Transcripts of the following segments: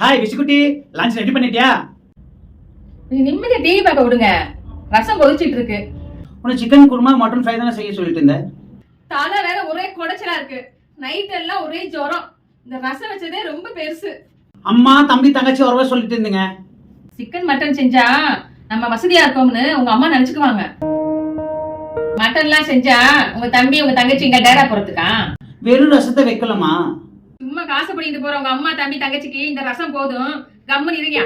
Snacks ready பண்ணிட்டியா? நீங்க நிம்மதியா டிவி பார்க்க விடுங்க. ரசம் கொதிச்சிட்டு இருக்கு உனக்கு சிக்கன் குருமா மட்டன் ஃப்ரை தானே செய்ய சொல்லிட்டு இருந்தேன் தலை வேற ஒரே குடைச்சலா இருக்கு. நைட் எல்லாம் ஒரே ஜுரம். இந்த ரசம் வச்சதே ரொம்ப பெருசு. அம்மா தம்பி தங்கச்சி வரவே சொல்லிட்டு இருந்தீங்க. சிக்கன் மட்டன் செஞ்சா நம்ம வசதியா இருக்கோம்னு உங்க அம்மா நினைச்சுக்குவாங்க. மட்டன்லாம் செஞ்சா உங்க தம்பி உங்க தங்கச்சி இங்க டேரா போறதுக்கா? வெறும் ரசத்தை வைக்கலாமா சும்மா காசு பண்ணிட்டு போற உங்க அம்மா தம்பி தங்கச்சிக்கு இந்த ரசம் போதும். கம்முன்னு இருங்க.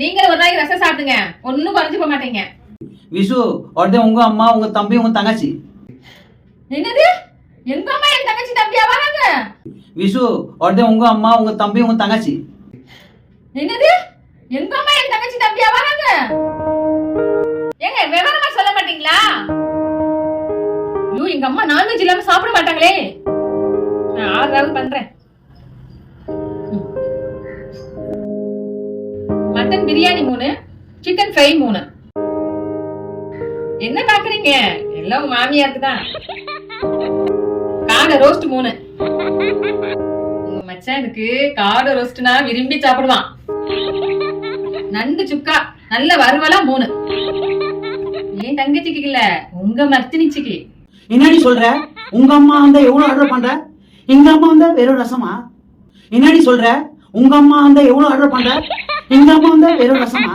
நீங்களும் ஒரு நாளைக்கு ரசம் சாப்பிடுங்க. ஒன்னும் குறைஞ்சு போக மாட்டீங்க. விசு உடனே உங்க அம்மா உங்க தம்பி உங்க தங்கச்சி. என்னது? எங்க அம்மா என் தங்கச்சி தம்பியா வராங்க? விசு உடனே உங்க அம்மா உங்க தம்பி உங்க தங்கச்சி. என்னது? எங்க அம்மா என் தங்கச்சி தம்பியா வராங்க? ஏங்க விவரமா சொல்ல மாட்டீங்களா? ஐயோ எங்க அம்மா நான்வெஜ் இல்லாம சாப்பிட மாட்டாங்களே. நான் பண்றேன். மட்டன் பிரியாணி மூணு சிக்கன் ஃப்ரை மூணு. என்ன பாக்குறீங்க? எல்லாம் மாமியாருக்கு தான். காடை ரோஸ்ட் மூணு. உங்க மச்சானுக்கு காடை ரோஸ்ட்னா விரும்பி சாப்பிடுவான். நண்டு சுக்கா நல்ல வறுவலா மூணு. ஏன் தங்கச்சிக்கு இல்ல? உங்க மர்த்தினிச்சுக்கு. என்னடி சொல்ற? உங்க அம்மா வந்தா எவ்வளவு ஆர்டர் பண்ற? எங்க அம்மா வந்தா வெறும் ரசமா? என்னடி சொல்ற? உங்க அம்மா வந்தா எவ்வளவு ஆர்டர் பண்ற? எங்க அம்மா வந்தா வெறும் ரசமா?